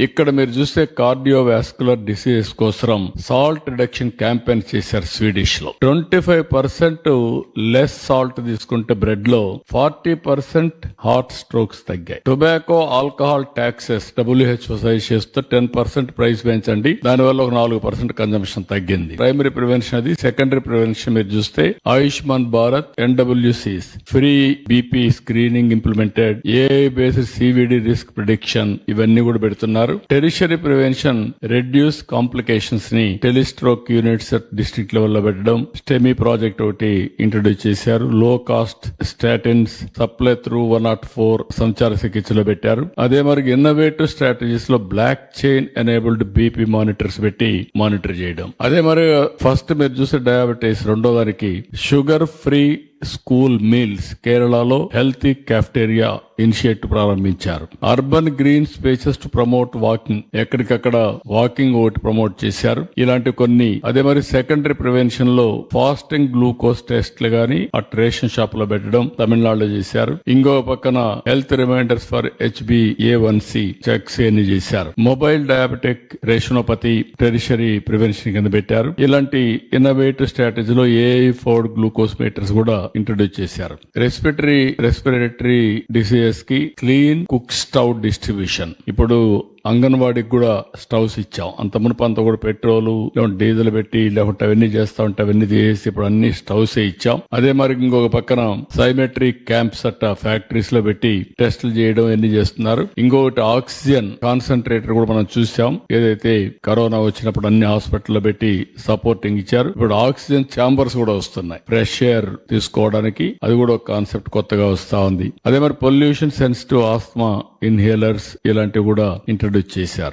ఇక్కడ మీరు చూస్తే కార్డియోవాస్కులర్ డిసీజెస్ కోసం సాల్ట్ రిడక్షన్ క్యాంపెయిన్ చేశారు స్వీడిష్లో twenty five percent less salt తీసుకుంటే బ్రెడ్లో ఫార్టీ పర్సెంట్ హార్ట్ స్ట్రోక్స్ తగ్గాయి. Tobacco alcohol taxes WHO suggest చేస్తూ టెన్ పర్సెంట్ ప్రైస్ పెంచండి. దానివల్ల ఒక నాలుగు పర్సెంట్ కన్జంప్షన్ తగ్గింది. ప్రైమరీ ప్రివెన్షన్ అది. సెకండరీ ప్రివెన్షన్ మీరు చూస్తే Ayushman Bharat ఎన్డబ్ల్యూసీస్ free BP screening implemented AI based CVD risk prediction ఇవన్నీ కూడా పెడుతున్నారు. టెరిషరీ ప్రివెన్షన్ రెడ్యూస్ కాంప్లికేషన్స్ని టెలిస్ట్రోక్ యూనిట్స్ డిస్ట్రిక్ట్ లెవెల్లో పెట్టడం స్టెమీ ప్రాజెక్ట్ ఒకటి ఇంట్రొడ్యూస్ చేశారు. Low cost statins supply through one nought four సంచార చికిత్సలో పెట్టారు. అదే మరి innovative స్ట్రాటజీస్లో block chain enabled BP monitors పెట్టి మానిటర్ చేయడం. అదే మరి ఫస్ట్ మీరు చూసే డయాబెటీస్ రెండో దానికి షుగర్ ఫ్రీ స్కూల్ మీల్స్ కేరళలో హెల్తీ కాఫ్టేరియా ఇనిషియేటివ్ ప్రారంభించారు. Urban green spaces to promote walking ఎక్కడికక్కడ వాకింగ్ ఒకటి ప్రమోట్ చేశారు. ఇలాంటి కొన్ని అదే మరి సెకండరీ ప్రివెన్షన్లో ఫాస్టింగ్ గ్లూకోజ్ టెస్ట్లు గాని అట్ రేషన్ షాప్లో పెట్టడం తమిళనాడులో చేశారు. ఇంకో పక్కన health reminders for HB A one C checks ఎన్ని చేశారు. Mobile diabetic retinopathy tertiary prevention కింద పెట్టారు. ఇలాంటి ఇన్నోవేటివ్ స్ట్రాటజీలో ఏఐ ఫోర్డ్ గ్లూకోజ్ మీటర్స్ కూడా ఇంట్రొడ్యూస్ చేశారు. రెస్పిటరీ రెస్పిరేటరీ డిసీజెస్కి క్లీన్ కుక్ స్టవ్ డిస్ట్రిబ్యూషన్ ఇప్పుడు అంగన్వాడికి కూడా స్టవ్స్ ఇచ్చాం. అంత మునుపు అంతా కూడా పెట్రోల్ లేకుంటే డీజిల్ పెట్టి లేకుంటే అవన్నీ చేస్తా ఉంటే అవన్నీ చేసి ఇప్పుడు అన్ని స్టవ్స్ ఇచ్చాం. అదే మరి ఇంకొక పక్కన సైమెట్రిక్ క్యాంప్స్ అట్ట ఫ్యాక్టరీస్లో పెట్టి టెస్టులు చేయడం అన్ని చేస్తున్నారు. ఇంకొకటి ఆక్సిజన్ కాన్సన్ట్రేటర్ కూడా మనం చూసాం. ఏదైతే కరోనా వచ్చినప్పుడు అన్ని హాస్పిటల్లో పెట్టి సపోర్టింగ్ ఇచ్చారు. ఇప్పుడు ఆక్సిజన్ ఛాంబర్స్ కూడా వస్తున్నాయి. ఫ్రెష్ ఎయిర్ తీసుకోవడానికి అది కూడా ఒక కాన్సెప్ట్ కొత్తగా వస్తా ఉంది. అదే మరి పొల్యూషన్ సెన్సిటివ్ ఆస్మా ఇన్హేలర్స్ ఇలాంటివి కూడా ఇంటర్ చేశారు